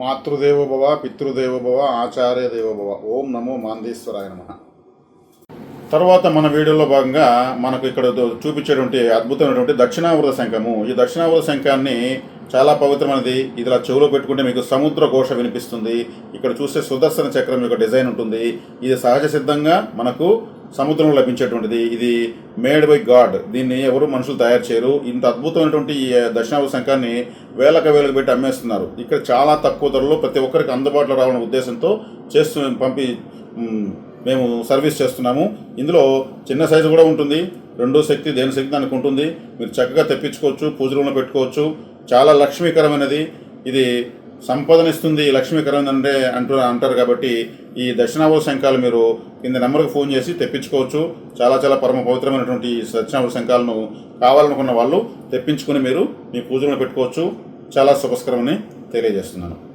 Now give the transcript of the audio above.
మాతృదేవోభవ పితృదేవోభవ ఆచార్య దేవోభవ ఓం నమో మాందేశ్వరాయ నమ. తర్వాత మన వీడియోలో భాగంగా మనకు ఇక్కడ చూపించేటువంటి అద్భుతమైనటువంటి దక్షిణావృత శంఖము. ఈ దక్షిణావృత శంఖాన్ని చాలా పవిత్రమైనది. ఇది ఇలా చెవులో పెట్టుకుంటే మీకు సముద్ర ఘోష వినిపిస్తుంది. ఇక్కడ చూస్తే సుదర్శన చక్రం యొక్క డిజైన్ ఉంటుంది. ఇది సహజ సిద్ధంగా మనకు సముద్రంలో లభించేటువంటిది. ఇది మేడ్ బై గాడ్. దీన్ని ఎవరు మనుషులు తయారు చేయరు. ఇంత అద్భుతమైనటువంటి ఈ దక్షిణాభ శంఖాన్ని వేలకు వేలకు పెట్టి అమ్మేస్తున్నారు. ఇక్కడ చాలా తక్కువ ధరలో ప్రతి ఒక్కరికి అందుబాటులో రావాలనే ఉద్దేశంతో చేస్తూ పంపి మేము సర్వీస్ చేస్తున్నాము. ఇందులో చిన్న సైజు కూడా ఉంటుంది. రెండో శక్తి దేని శక్తి దానికి ఉంటుంది. మీరు చక్కగా తెప్పించుకోవచ్చు పూజలో పెట్టుకోవచ్చు. చాలా లక్ష్మీకరమైనది. ఇది సంపదనిస్తుంది లక్ష్మీకరమైనది అంటే అంటూ అంటారు కాబట్టి ఈ దక్షిణాభ శంఖాలు మీరు కింద నెంబర్కి ఫోన్ చేసి తెప్పించుకోవచ్చు. చాలా చాలా పరమ పవిత్రమైనటువంటి ఈ దక్షిణాభ శంఖాలను కావాలనుకున్న వాళ్ళు తెప్పించుకుని మీరు మీ పూజలను పెట్టుకోవచ్చు. చాలా శుభస్కరమని తెలియజేస్తున్నాను.